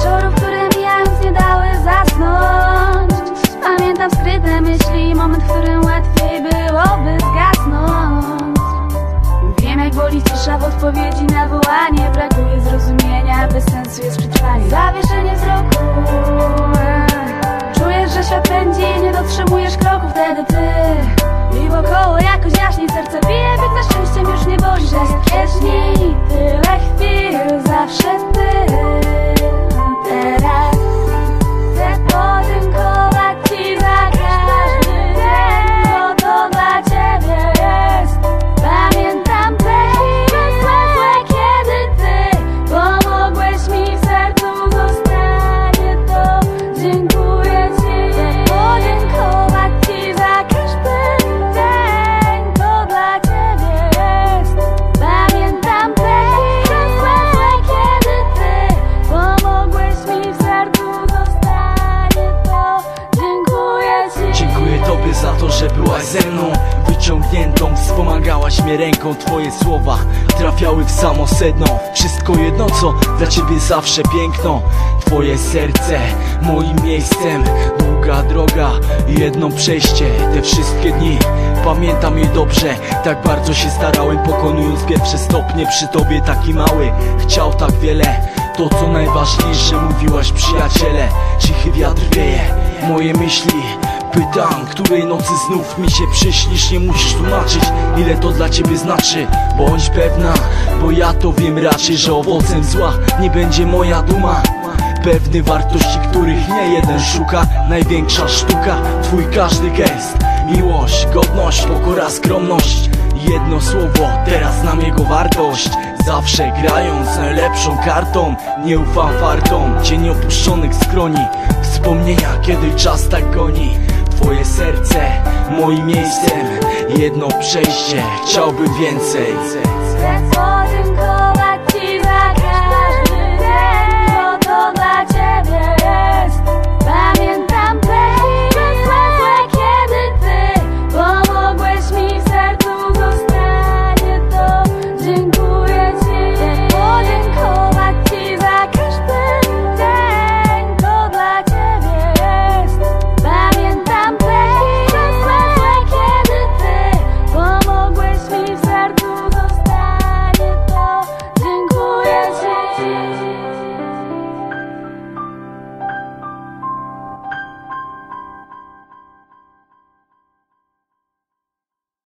wieczorów, które mijając nie dały zasnąć. Pamiętam skryte myśli, moment, w którym łatwiej byłoby zgasnąć. Wiem jak boli cisza w odpowiedzi na wołanie. Brakuje zrozumienia, bez sensu jest przetrwanie. Zawiesz Dziękuję za to, że byłaś ze mną. Wyciągniętą, wspomagałaś mnie ręką. Twoje słowa trafiały w samo sedno. Wszystko jedno, co dla ciebie zawsze piękno. Twoje serce, moim miejscem. Długa droga, jedno przejście. Te wszystkie dni, pamiętam je dobrze. Tak bardzo się starałem, pokonując pierwsze stopnie Przy tobie. Taki mały, chciał tak wiele. To co najważniejsze, mówiłaś przyjaciele. Cichy wiatr wieje, moje myśli Pytam, której nocy znów mi się przyśnisz Nie musisz tłumaczyć, ile to dla ciebie znaczy. Bądź pewna, bo ja to wiem raczej Że owocem zła nie będzie moja duma. Pewny wartości, których nie jeden szuka Największa sztuka, twój każdy gest. Miłość, godność, pokora, skromność. Jedno słowo, teraz znam jego wartość. Zawsze grając najlepszą kartą Nie ufam fartom, cień opuszczonych skroni Wspomnienia, kiedy czas tak goni Twoje serce, moim miejscem. Jedno przejście, chciałbym więcej